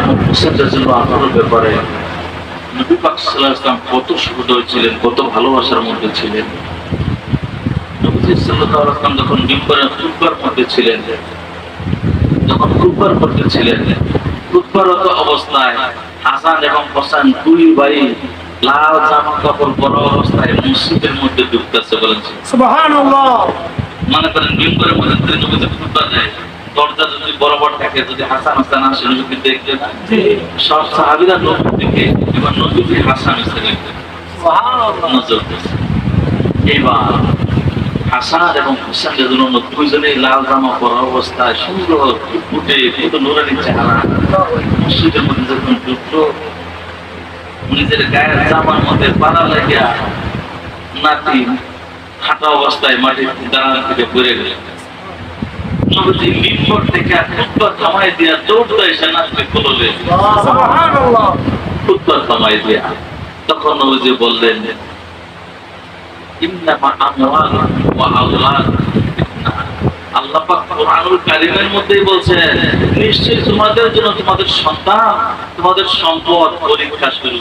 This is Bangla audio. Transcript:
এবং ব্যাপারে নবী পাক কত সুহৃদয় ছিলেন কত ভালোবাসার মধ্যে ছিলেন নবীজি যখন খুতবার মধ্যে ছিলেন যখন খুতবার করতে ছিলেন খুতবারত অবস্থায় হাসান এবং হোসেন দুই ভাই লাল জামা কাপড় পরা অবস্থায় মসজিদের মধ্যে ঢুকতেছে বলেন মনে করেন মিম্বরের মধ্যে নবীজি খুতবা দেয়। বরাবর থাকে যদি হাসান হাসান আসে নবীকে দেখবে সব সাহাবিরা নবীর দিকে এবার হাসান এসে নজর। এবার হাসান এবং হুসেন দুইজনেই লাল জামা পরা অবস্থায় সুন্দর ফুটে কত নুরানি চেহারা। মসজিদের মধ্যে যখন ঢুকলো নিজের গায়ের জামার মধ্যে পাড়া লাগিয়া নাতি হাঁটা অবস্থায় মাটির দাঁড়ান থেকে পড়ে গেল। নবীজি মিম্বর থেকে খুতবা থামাই দিয়া দৌড় এসে নাচতে খুললে খুতবা থামাই দিয়া। তখন নবীজি বললেন ইন্নামা আমওয়ালুকুম ওয়া আওলাদুকুম আল্লাহ পাক কোরআনুল কারীমের মধ্যেই বলছেন নিশ্চয়ই তোমাদের জন্য তোমাদের সন্তান তোমাদের সম্পদ পরীক্ষা শুরু।